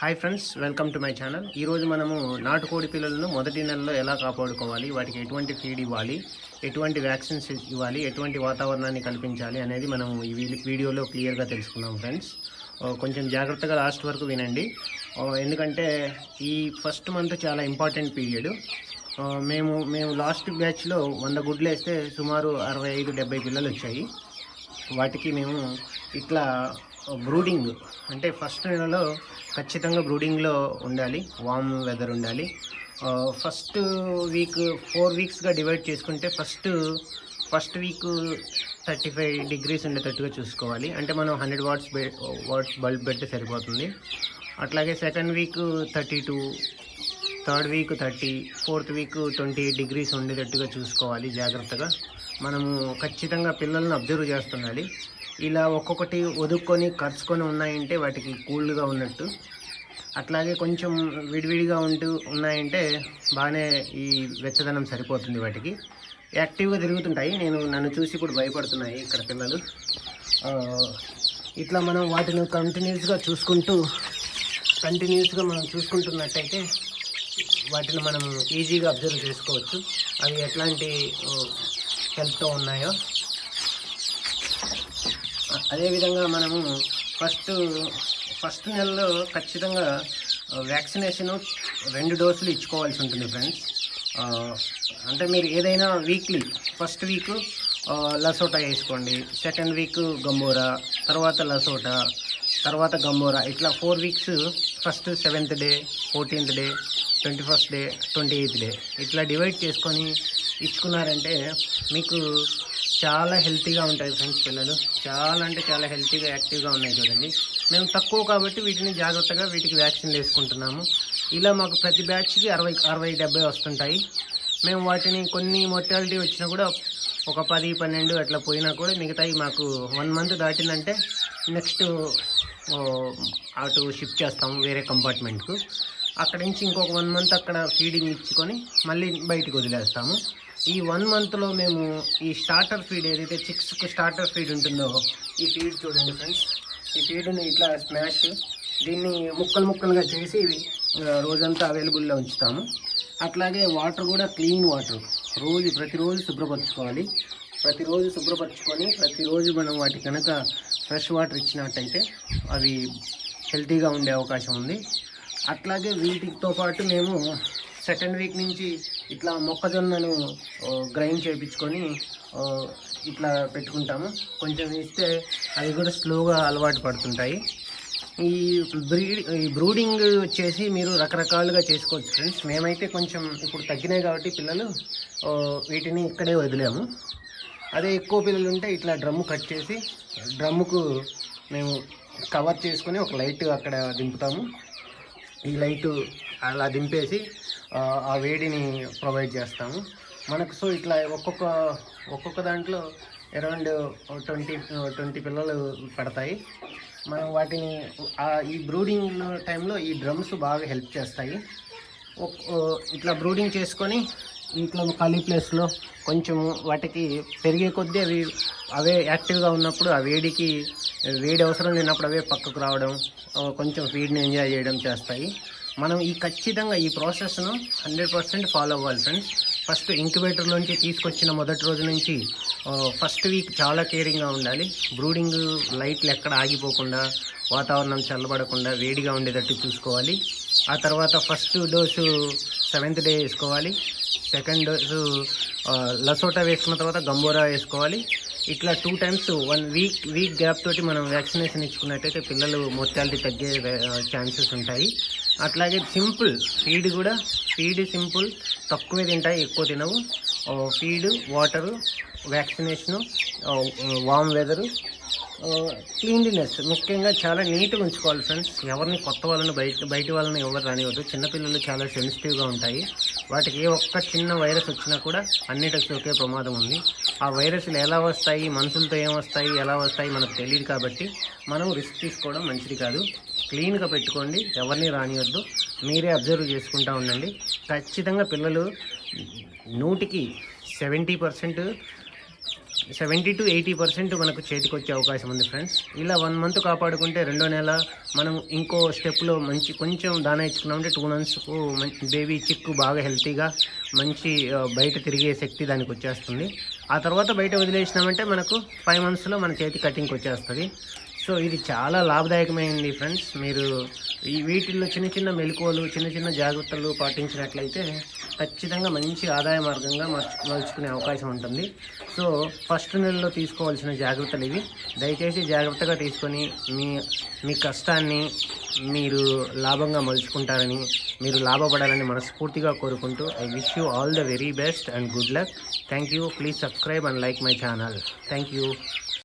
Hi friends welcome to my channel. ఈరోజు మనము నాటుకోడి పిల్లలను మొదటి నెలలో ఎలా కాపాడుకోవాలి వాటికి ఎటువంటి ఫీడ్ ఇవ్వాలి ఎటువంటి వ్యాక్సిన్స్ ఇవ్వాలి ఎటువంటి వాతావరణాన్ని కల్పించాలి అనేది మనం ఈ వీడియోలో క్లియర్గా తెలుసుకున్నాం ఫ్రెండ్స్. కొంచెం జాగ్రత్తగా లాస్ట్ వరకు వినండి. ఎందుకంటే ఈ ఫస్ట్ మంత్ చాలా ఇంపార్టెంట్ పీరియడ్. మేము మేము లాస్ట్ బ్యాచ్లో వంద గుడ్లు వేస్తే సుమారు అరవై ఐదు డెబ్బై పిల్లలు వచ్చాయి. వాటికి మేము ఇట్లా బ్రూడింగ్ అంటే ఫస్ట్ నెలలో ఖచ్చితంగా బ్రూడింగ్లో ఉండాలి వామ్ వెదర్ ఉండాలి. ఫస్ట్ వీక్ ఫోర్ వీక్స్గా డివైడ్ చేసుకుంటే first first week thirty five degrees ఉండేటట్టుగా చూసుకోవాలి. అంటే మనం హండ్రెడ్ వాట్స్ బె వాట్స్ బల్బ్ పెడితే సరిపోతుంది. అట్లాగే second week thirty two third week thirty fourth week twenty degrees ఉండేటట్టుగా చూసుకోవాలి జాగ్రత్తగా. మనము ఖచ్చితంగా పిల్లల్ని అబ్జర్వ్ చేస్తుండాలి ఇలా ఒక్కొక్కటి ఒదుక్కొని ఖర్చుకొని ఉన్నాయంటే వాటికి కూల్గా ఉన్నట్టు. అట్లాగే కొంచెం విడివిడిగా ఉంటూ ఉన్నాయంటే బాగానే ఈ వెచ్చదనం సరిపోతుంది వాటికి. యాక్టివ్గా తిరుగుతుంటాయి. నేను నన్ను చూసి ఇప్పుడు భయపడుతున్నాయి ఇక్కడ పిల్లలు. ఇట్లా మనం వాటిని కంటిన్యూస్గా చూసుకుంటూ కంటిన్యూస్గా మనం చూసుకుంటున్నట్టయితే వాటిని మనం ఈజీగా అబ్జర్వ్ చేసుకోవచ్చు. అవి ఎట్లాంటి హెల్త్తో ఉన్నాయో. అదేవిధంగా మనము ఫస్ట్ ఫస్ట్ నెలలో ఖచ్చితంగా వ్యాక్సినేషన్ రెండు డోసులు ఇచ్చుకోవాల్సి ఉంటుంది ఫ్రెండ్స్. అంటే మీరు ఏదైనా వీక్లీ ఫస్ట్ వీక్ లసోటా వేసుకోండి. సెకండ్ వీక్ గంబోరా తర్వాత లసోటా తర్వాత గంబోరా. ఇట్లా four weeks first seventh day fourteenth day twenty first day twenty eighth day. ఇట్లా డివైడ్ చేసుకొని ఇచ్చుకున్నారంటే మీకు చాలా హెల్తీగా ఉంటాయి ఫ్రెండ్స్ పిల్లలు. చాలా అంటే చాలా హెల్తీగా యాక్టివ్గా ఉన్నాయి చూడండి. మేము తక్కువ కాబట్టి వీటిని జాగ్రత్తగా వీటికి వ్యాక్సిన్ వేసుకుంటున్నాము. ఇలా మాకు ప్రతి బ్యాచ్కి అరవై అరవై డెబ్బై వస్తుంటాయి. మేము వాటిని కొన్ని మొర్టాలిటీ వచ్చినా కూడా ఒక పది పన్నెండు అట్లా పోయినా కూడా మిగతాయి మాకు వన్ మంత్ దాటిందంటే నెక్స్ట్ అటు షిఫ్ట్ చేస్తాము వేరే కంపార్ట్మెంట్కు అక్కడి నుంచి ఇంకొక వన్ మంత్ అక్కడ ఫీడింగ్ ఇచ్చుకొని మళ్ళీ బయటికి వదిలేస్తాము. ఈ వన్ మంత్లో మేము ఈ స్టార్టర్ ఫీడ్ ఏదైతే చిక్స్కు స్టార్టర్ ఫీడ్ ఉంటుందో ఈ ఫీడ్ చూడండి ఫ్రెండ్స్ ఈ ఫీడ్ని ఇట్లా స్మాష్ దీన్ని ముక్కలు ముక్కలుగా చేసి రోజంతా అవైలబుల్లో ఉంచుతాము. అట్లాగే వాటర్ కూడా క్లీన్ వాటర్ రోజు ప్రతిరోజు శుభ్రపరచుకోవాలి. ప్రతిరోజు శుభ్రపరచుకొని ప్రతిరోజు మనం వాటి కనుక ఫ్రెష్ వాటర్ ఇచ్చినట్టయితే అవి హెల్తీగా ఉండే అవకాశం ఉంది. అట్లాగే వీటితో పాటు మేము సెకండ్ వీక్ నుంచి ఇట్లా మొక్కజొన్నను గ్రైండ్ చేయించుకొని ఇట్లా పెట్టుకుంటాము. కొంచెం ఇస్తే అవి కూడా స్లోగా అలవాటు పడుతుంటాయి. ఈ బ్రీడ్ ఈ బ్రూడింగ్ వచ్చేసి మీరు రకరకాలుగా చేసుకోవచ్చు ఫ్రెండ్స్. మేమైతే కొంచెం ఇప్పుడు తగ్గినాయి కాబట్టి పిల్లలు వీటిని ఇక్కడే వదిలాము. అదే ఎక్కువ పిల్లలు ఉంటే ఇట్లా డ్రమ్ము కట్ చేసి డ్రమ్ముకు మేము కవర్ చేసుకొని ఒక లైట్ అక్కడ దింపుతాము. ఈ లైట్ అలా దింపేసి ఆ, వేడిని ప్రొవైడ్ చేస్తాము. మనకు సో ఇట్లా ఒక్కొక్క ఒక్కొక్క దాంట్లో అరౌండ్ ట్వంటీ ట్వంటీ పిల్లలు పడతాయి. మనం వాటిని ఈ బ్రూడింగ్ టైంలో ఈ డ్రమ్స్ బాగా హెల్ప్ చేస్తాయి. ఇట్లా బ్రూడింగ్ చేసుకొని ఇంట్లో ఖాళీ ప్లేస్లో కొంచెం వాటికి పెరిగే కొద్దీ అవి అవే యాక్టివ్గా ఉన్నప్పుడు ఆ వేడికి వేడి అవసరం లేనప్పుడు అవే పక్కకు రావడం కొంచెం ఫీడ్ని ఎంజాయ్ చేయడం చేస్తాయి. మనం ఈ ఖచ్చితంగా ఈ ప్రాసెస్ను హండ్రెడ్ పర్సెంట్ ఫాలో అవ్వాలి ఫ్రెండ్స్ ఫస్ట్ ఇంక్యుబేటర్లోంచి తీసుకొచ్చిన మొదటి రోజు నుంచి ఫస్ట్ వీక్ చాలా కేరింగ్గా ఉండాలి. బ్రూడింగ్ లైట్లు ఎక్కడ ఆగిపోకుండా వాతావరణం చల్లబడకుండా వేడిగా ఉండేటట్టు చూసుకోవాలి. ఆ తర్వాత ఫస్ట్ డోసు సెవెంత్ డే వేసుకోవాలి. సెకండ్ డోసు లసోటా వేసుకున్న తర్వాత గంబోరా వేసుకోవాలి. ఇట్లా two times one week week gap తోటి మనం వ్యాక్సినేషన్ ఇచ్చుకున్నట్టయితే పిల్లలు మోర్టాలిటీ తగ్గే ఛాన్సెస్ ఉంటాయి. అట్లాగే సింపుల్ ఫీడ్ కూడా ఫీడ్ సింపుల్ తక్కువే తింటాయి ఎక్కువ తినవు. Feed water vaccination warm weather cleanliness ముఖ్యంగా చాలా నీట్గా ఉంచుకోవాలి ఫ్రెండ్స్ ఎవరిని కొత్త వాళ్ళని బయట బయట వాళ్ళని ఎవరు రానివ్వద్దు. చిన్నపిల్లలు చాలా సెన్సిటివ్గా ఉంటాయి. వాటికి ఏ ఒక్క చిన్న వైరస్ వచ్చినా కూడా అన్నిటికి సోకే ప్రమాదం ఉంది. ఆ వైరస్లు ఎలా వస్తాయి మనుషులతో ఏం వస్తాయి ఎలా వస్తాయి మనకు తెలియదు కాబట్టి మనం రిస్క్ తీసుకోవడం మంచిది కాదు. క్లీన్గా పెట్టుకోండి ఎవరిని రానివద్దు మీరే అబ్జర్వ్ చేసుకుంటూ ఉండండి. ఖచ్చితంగా పిల్లలు నూటికి seventy percent seventy to eighty percent మనకు చేతికి వచ్చే అవకాశం ఉంది ఫ్రెండ్స్. ఇలా వన్ మంత్ కాపాడుకుంటే రెండో నెల మనం ఇంకో స్టెప్లో మంచి కొంచెం దాన ఇచ్చుకున్నామంటే టూ మంత్స్కు మంచి బేబీ చిక్కు బాగా హెల్తీగా మంచి బయట తిరిగే శక్తి దానికి వచ్చేస్తుంది. ఆ తర్వాత బయట వదిలేసినామంటే మనకు ఫైవ్ మంత్స్లో మన చేతి కటింగ్కి వచ్చేస్తుంది. సో ఇది చాలా లాభదాయకమైంది ఫ్రెండ్స్. మీరు ఈ వీటిల్లో చిన్న చిన్న మెలకువలు చిన్న చిన్న జాగ్రత్తలు పాటించినట్లయితే ఖచ్చితంగా మంచి ఆదాయ మార్గంగా మలుచుకునే అవకాశం ఉంటుంది. సో ఫస్ట్ నెలలో తీసుకోవాల్సిన జాగ్రత్తలు ఇవి. దయచేసి జాగ్రత్తగా తీసుకొని మీ మీ కష్టాన్ని మీరు లాభంగా మలుచుకుంటారని మీరు లాభపడాలని మనస్ఫూర్తిగా కోరుకుంటూ I wish you all the very best and good luck. Thank you. Please subscribe and like my channel. Thank you.